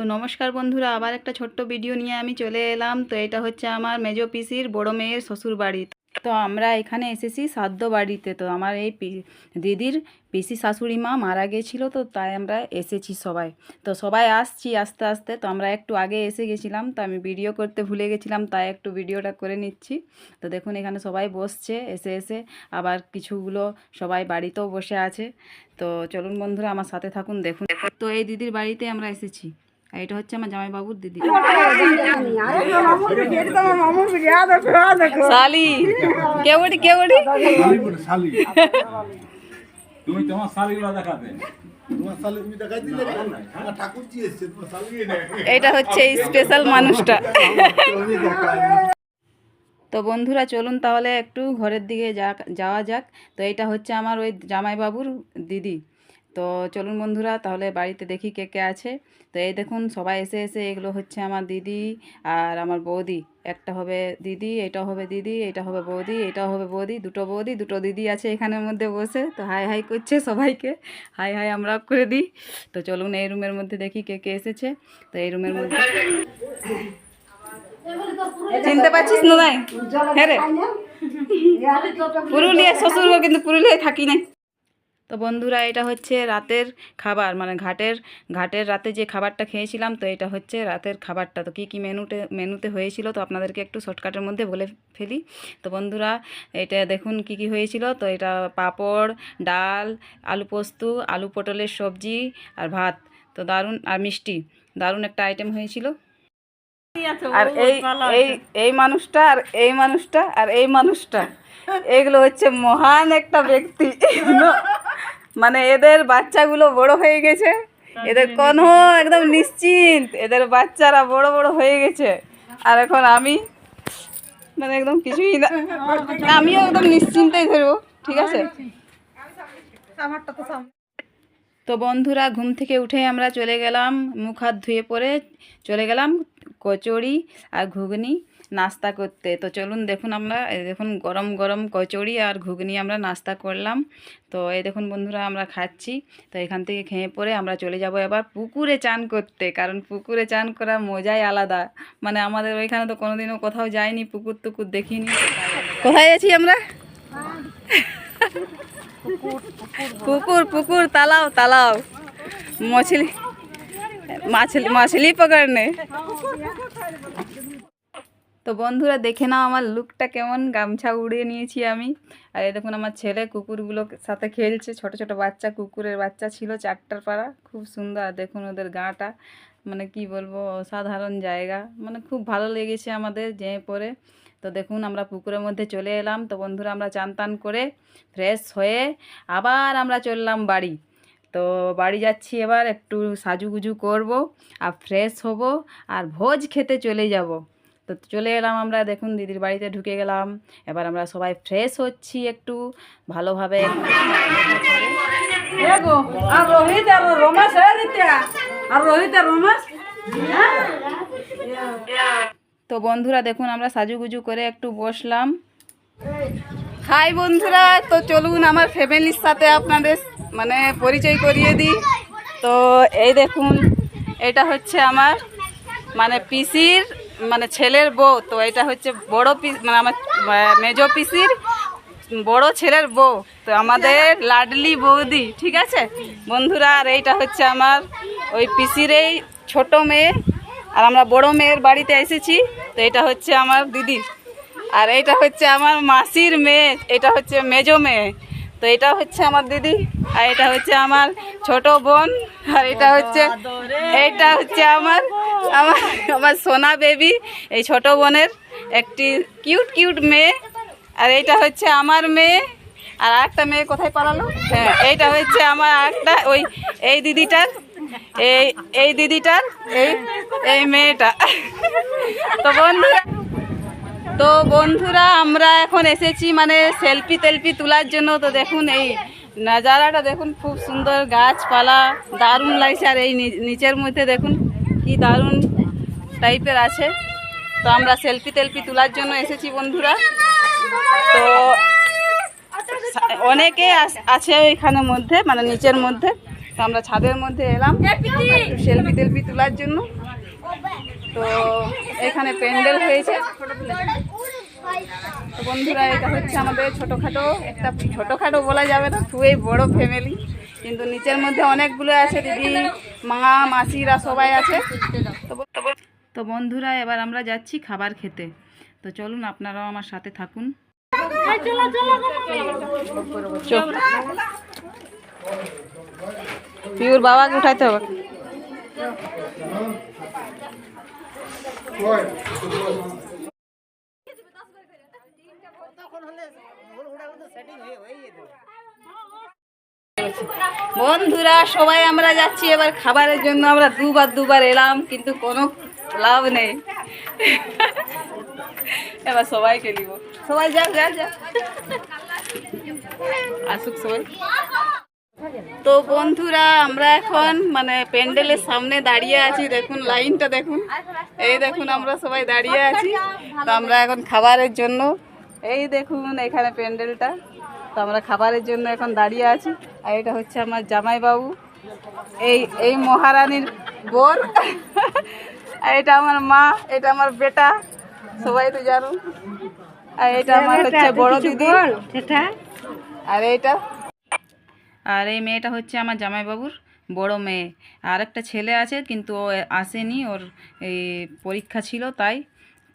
তো নমস্কার বন্ধুরা, আবার একটা ছোট্ট ভিডিও নিয়ে আমি চলে এলাম। তো এটা হচ্ছে আমার মেজো পিসির বড় মেয়ের শ্বশুর বাড়ি। তো আমরা এখানে এসেছি সাদ্য বাড়িতে। তো আমার এই দিদির পিসি শাশুড়ি মা মারা গেছিল, তো তাই আমরা এসেছি সবাই। তো সবাই আসছি আস্তে আস্তে। তো আমরা একটু আগে এসে গেছিলাম, তো আমি ভিডিও করতে ভুলে গেছিলাম, তাই একটু ভিডিওটা করে নিচ্ছি। তো দেখুন, এখানে সবাই বসছে, এসে এসে আবার কিছুগুলো সবাই বাড়িতেও বসে আছে। তো চলুন বন্ধুরা, আমার সাথে থাকুন, দেখুন। তো এই দিদির বাড়িতে আমরা এসেছি। আর এটা হচ্ছে আমার জামাইবাবুর দিদি। শালি তুমি তোমার শালিগুলো শালি নেই এটা হচ্ছে স্পেশাল মানুষটা। তো বন্ধুরা চলুন তাহলে একটু ঘরের দিকে যা- যাওয়া যাক। তো এটা হচ্ছে আমার ওই জামাইবাবুর দিদি। তো চলুন বন্ধুরা, তাহলে বাড়িতে দেখি কে কে আছে। তো এই দেখুন, সবাই এসে এসে এগুলো হচ্ছে আমার দিদি আর আমার বৌদি। একটা হবে দিদি, এটা হবে দিদি, এটা হবে বৌদি, এটা হবে বৌদি, দুটো বৌদি, দুটো দিদি আছে এখানের মধ্যে বসে। তো হাই হাই করছে সবাইকে। হাই হাই আমরা করে দিই। তো চলুন এই রুমের মধ্যে দেখি কে কে এসেছে। তো এই রুমের মধ্যে চিনতে পারছিস না হ্যাঁ রে। পুরুলিয়া শ্বশুর কিন্তু পুরুলিয়ায় থাকি নাই। তো বন্ধুরা এটা হচ্ছে রাতের খাবার। মানে ঘাটের ঘাটের রাতে যে খাবারটা খেয়েছিলাম তো এটা হচ্ছে রাতের খাবারটা। তো কী কী মেনুতে মেনুতে হয়েছিল তো আপনাদেরকে একটু শর্টকাটের মধ্যে বলে ফেলি। তো বন্ধুরা এটা দেখুন কি কি হয়েছিল। তো এটা পাপড় ডাল আলু পোস্ত আলু পটলের সবজি আর ভাত। তো দারুণ আর মিষ্টি। দারুণ একটা আইটেম হয়েছিল। আর এই এই এই মানুষটা আর এই মানুষটা আর এই মানুষটা। এগুলো হচ্ছে মহান একটা ব্যক্তি। মানে এদের বাচ্চাগুলো বড় হয়ে গেছে। এদের কোনো একদম নিশ্চিন্ত। এদের বাচ্চারা বড় বড় হয়ে গেছে। আর এখন আমি মানে একদম কিছুই না। আমিও একদম নিশ্চিন্তেই ধরবো ঠিক আছে? তো বন্ধুরা ঘুম থেকে উঠে আমরা চলে গেলাম মুখ হাত ধুয়ে পরে চলে গেলাম কচুরি আর ঘুগনি। নাস্তা করতে তো চলুন দেখুন আমরা এই দেখুন গরম গরম কচুরি আর ঘুগনি আমরা নাস্তা করলাম তো এই দেখুন বন্ধুরা আমরা খাচ্ছি তো এখান থেকে খেয়ে পরে আমরা চলে যাব এবার পুকুরে চান করতে কারণ পুকুরে চান করার মজাই আলাদা মানে আমাদের ওইখানে তো কোনোদিনও কোথাও যাইনি পুকুর টুকুর দেখিনি কোথায় আছি আমরা पुकुर पुकुर तालाब तालाब मछली मछली मछली पकड़ने তো বন্ধুরা দেখে নাও আমার লুকটা কেমন। গামছা উড়িয়ে নিয়েছি আমি। আর এই দেখুন আমার ছেলে কুকুরগুলোর সাথে খেলছে। ছোট ছোট বাচ্চা, কুকুরের বাচ্চা ছিল চারটার পাড়া। খুব সুন্দর। আর দেখুন ওদের গাটা মানে কি বলব, অসাধারণ জায়গা। মানে খুব ভালো লেগেছে আমাদের যে পরে। তো দেখুন আমরা পুকুরের মধ্যে চলে এলাম। তো বন্ধুরা আমরা চান টান করে ফ্রেশ হয়ে আবার আমরা চললাম বাড়ি। তো বাড়ি যাচ্ছি এবার, একটু সাজুগুজু করব, আর ফ্রেশ হব, আর ভোজ খেতে চলে যাব। তো চলে এলাম আমরা দেখুন দিদির বাড়িতে ঢুকে গেলাম। এবার আমরা সবাই ফ্রেশ হচ্ছি একটু ভালোভাবে। আর রোহিত আর রমেশ আর রোহিত আর রমেশ? তো বন্ধুরা দেখুন আমরা সাজুগুজু করে একটু বসলাম। হাই বন্ধুরা তো চলুন আমার ফ্যামিলির সাথে আপনাদের মানে পরিচয় করিয়ে দিই। তো এই দেখুন এটা হচ্ছে আমার মানে পিসির মানে ছেলের বউ, তো এটা হচ্ছে বড় পিস মানে আমার মেজো পিসির বড় ছেলের বউ, তো আমাদের লাডলি বৌদি, ঠিক আছে? বন্ধুরা, আর এইটা হচ্ছে আমার ওই পিসির এই ছোট মেয়ে, আর আমরা বড় মেয়ের বাড়িতে এসেছি, তো এটা হচ্ছে আমার দিদি। আর এটা হচ্ছে আমার মাসির মেয়ে, এটা হচ্ছে মেজো মেয়ে। তো এটা হচ্ছে আমার দিদি, আর এটা হচ্ছে আমার ছোট বোন, আর এটা হচ্ছে এটা হচ্ছে আমার আমার আমার সোনা বেবি এই ছোট বোনের একটি কিউট কিউট মেয়ে। আর এইটা হচ্ছে আমার মেয়ে। আর একটা মেয়ে কোথায় পালালো? হ্যাঁ এইটা হচ্ছে আমার একটা ওই, এই দিদিটার, এই এই দিদিটার, এই এই মেয়েটা। তো বন্ধুরা তো বন্ধুরা, আমরা এখন এসেছি মানে সেলফি টেলফি তোলার জন্য। তো দেখুন এই নাজারাটা দেখুন, খুব সুন্দর গাছপালা, দারুণ লাগছে। আর এই নিচের মধ্যে দেখুন, কি দারুণ টাইপের আছে। তো আমরা সেলফি টেলফি তোলার জন্য এসেছি বন্ধুরা। তো অনেকে আছে এখানের মধ্যে মানে নিচের মধ্যে। তো আমরা ছাদের মধ্যে এলাম সেলফি টেলফি তোলার জন্য। তো এখানে প্যান্ডেল হয়েছে। তো বন্ধুরা, এটা হচ্ছে আমাদের ছোটোখাটো, একটা ছোটোখাটো বলা যাবে না, খুবই বড় ফ্যামিলি কিন্তু নিচের মধ্যে অনেকগুলো আছে, দিদি, মা, মাসিরা সবাই আছে। তো বন্ধুরা এবার আমরা যাচ্ছি খাবার খেতে। তো চলুন, আপনারাও আমার সাথে থাকুন। পিউর বাবাকে উঠাইতে হবে। বন্ধুরা, সবাই আমরা যাচ্ছি এবার খাবারের জন্য। আমরা দুবার দুবার এলাম, কিন্তু কোনো লাভ নেই। এবার সবাইকে নিব। সবাই যা যা যা আসুক সবাই। তো বন্ধুরা, আমরা এখন মানে প্যান্ডেলের সামনে দাঁড়িয়ে আছি। দেখুন, লাইনটা দেখুন। এই দেখুন, আমরা সবাই দাঁড়িয়ে আছি। তো আমরা এখন খাবারের জন্য। এই দেখুন, এখানে প্যান্ডেলটা। তো আমরা খাবারের জন্য এখন দাঁড়িয়ে আছি। আর এটা হচ্ছে আমার জামাইবাবু। এই এই মহারানীর বোর আর এটা আমার মা এটা আমার বেটা। সবাই তো জানো। আর এটা আমার হচ্ছে বড় দিদি। আর এইটা আর এই মেয়েটা হচ্ছে আমার জামাইবাবুর বড় মেয়ে। আর একটা ছেলে আছে কিন্তু ও আসেনি। ওর এই পরীক্ষা ছিল তাই।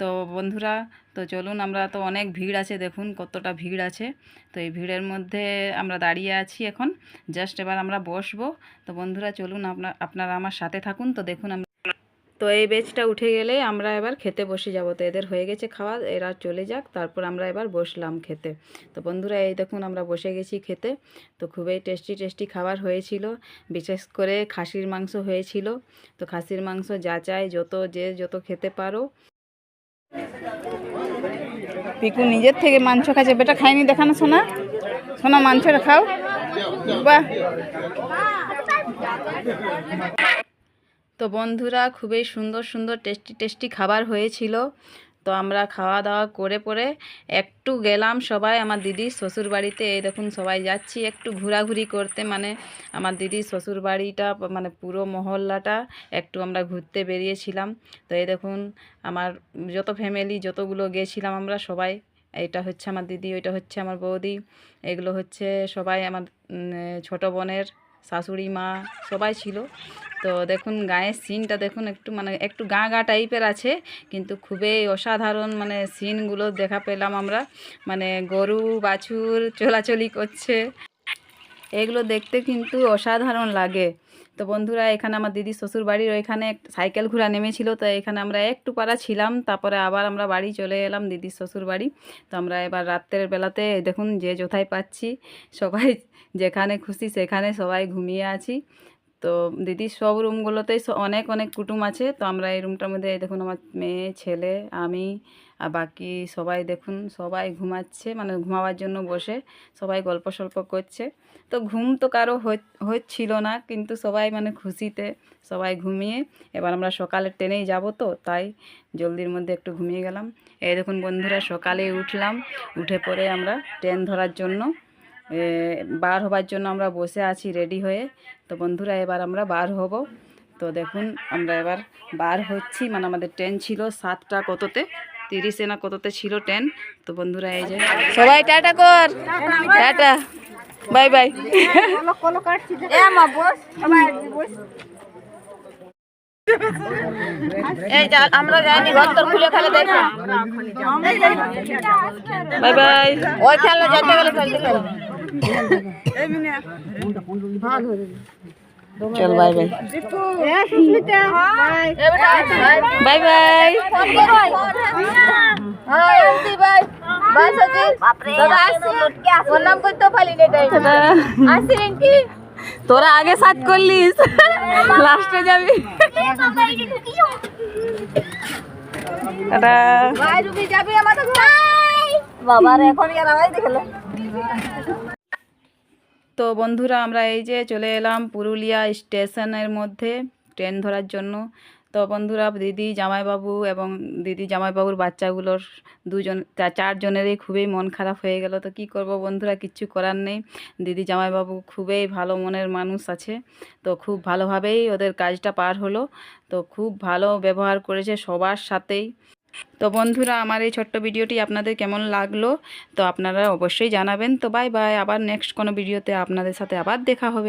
তো বন্ধুরা তো চলুন আমরা তো অনেক ভিড় আছে, দেখুন কতটা ভিড় আছে। তো এই ভিড়ের মধ্যে আমরা দাঁড়িয়ে আছি এখন। জাস্ট এবার আমরা বসবো। তো বন্ধুরা, চলুন আপনার আপনারা আমার সাথে থাকুন। তো দেখুন তো এই বেচটা উঠে গেলে আমরা এবার খেতে বসে যাব। তো এদের হয়ে গেছে খাওয়া, এরা চলে যাক, তারপর আমরা এবার বসলাম খেতে। তো বন্ধুরা, এই দেখুন আমরা বসে গেছি খেতে। তো খুবই টেস্টি টেস্টি খাবার হয়েছিল। বিশেষ করে খাসির মাংস হয়েছিল। তো খাসির মাংস যা চাই, যত যে যত খেতে পারো। পিকু নিজের থেকে মাংস খাচ্ছে। বেটা খাইনি দেখানো সোনা। সোনা, মাংসটা খাও। বা তো বন্ধুরা, খুবই সুন্দর সুন্দর, টেস্টি টেস্টি খাবার হয়েছিল। তো আমরা খাওয়া দাওয়া করে পরে একটু গেলাম সবাই, আমার দিদির শ্বশুর বাড়িতে এই দেখুন সবাই যাচ্ছি একটু ঘোরাঘুরি করতে। মানে আমার দিদির শ্বশুর বাড়িটা মানে পুরো মহল্লাটা একটু আমরা ঘুরতে বেরিয়েছিলাম। তো এই দেখুন আমার যত ফ্যামিলি যতগুলো গেছিলাম আমরা সবাই এটা হচ্ছে আমার দিদি, ওইটা হচ্ছে আমার বৌদি, এগুলো হচ্ছে সবাই আমার ছোট বোনের শাশুড়ি মা সবাই ছিল। তো দেখুন গায়ের সিনটা দেখুন একটু মানে একটু গা গা টাইপের আছে, কিন্তু খুবই অসাধারণ মানে সিনগুলো দেখা পেলাম আমরা। মানে গরু, বাছুর চলাচলি করছে। এগুলো দেখতে কিন্তু অসাধারণ লাগে। তো বন্ধুরা, এখানে আমার দিদি শ্বশুর বাড়ির ওইখানে সাইকেল ঘোরা নেমেছিল, তো এখানে আমরা একটু পাড়া ছিলাম, তারপরে আবার আমরা বাড়ি চলে এলাম দিদির শ্বশুর বাড়ি তো আমরা এবার রাত্রের বেলাতে দেখুন যে যথায় পাচ্ছি, সবাই যেখানে খুশি সেখানে সবাই ঘুমিয়ে আছি। তো দিদির সব রুমগুলোতেই অনেক অনেক কুটুম আছে। তো আমরা এই রুমটার মধ্যে দেখুন আমার মেয়ে, ছেলে, আমি, আর বাকি সবাই দেখুন, সবাই ঘুমাচ্ছে মানে ঘুমাবার জন্য বসে, সবাই গল্প সল্প করছে। তো ঘুম তো কারও হচ- হচ্ছিল না, কিন্তু সবাই মানে খুশিতে সবাই ঘুমিয়ে, এবার আমরা সকালে ট্রেনেই যাব তো, তাই জলদির মধ্যে একটু ঘুমিয়ে গেলাম। এই দেখুন বন্ধুরা সকালে উঠলাম, উঠে পরে আমরা ট্রেন ধরার জন্য। বার হবার জন্য আমরা বসে আছি রেডি হয়ে। তো বন্ধুরা এবার আমরা বার হব। তো দেখুন আমরা এবার বার হচ্ছি। মানে আমাদের ট্রেন ছিল সাতটা কততে? তিরিশে না কততে ছিল ট্রেন তো বন্ধুরা এই যে সবাই টাটা কর। টাটা। Bye bye. এই যা আমরা যাইনি ঘর তোর খুলে খেলে দেখো। Bye bye. ওই খেলা যেতে গেলে খেলতে চল বাই বাই বাই বাই তোরা আগে সাত করলিস। লাস্টে যাবি। বাবার টাটা তো বন্ধুরা, আমরা এই যে চলে এলাম পুরুলিয়া স্টেশনের মধ্যে ট্রেন ধরার জন্য। তো বন্ধুরা, দিদি, জামাইবাবু এবং দিদি, জামাইবাবুর বাচ্চাগুলোর দুজন চারজনেরই খুবই মন খারাপ হয়ে গেল। তো কি করব বন্ধুরা, কিচ্ছু করার নেই। দিদি, জামাইবাবু খুবই ভালো মনের মানুষ আছে। তো খুব ভালোভাবেই ওদের কাজটা পার হলো। তো খুব ভালো ব্যবহার করেছে সবার সাথেই। তো বন্ধুরা, আমার এই ছোট্ট ভিডিওটি আপনাদের কেমন লাগল তো আপনারা অবশ্যই জানাবেন। তো বাই বাই আবার নেক্সট কোনো ভিডিওতে আপনাদের সাথে আবার দেখা হবে।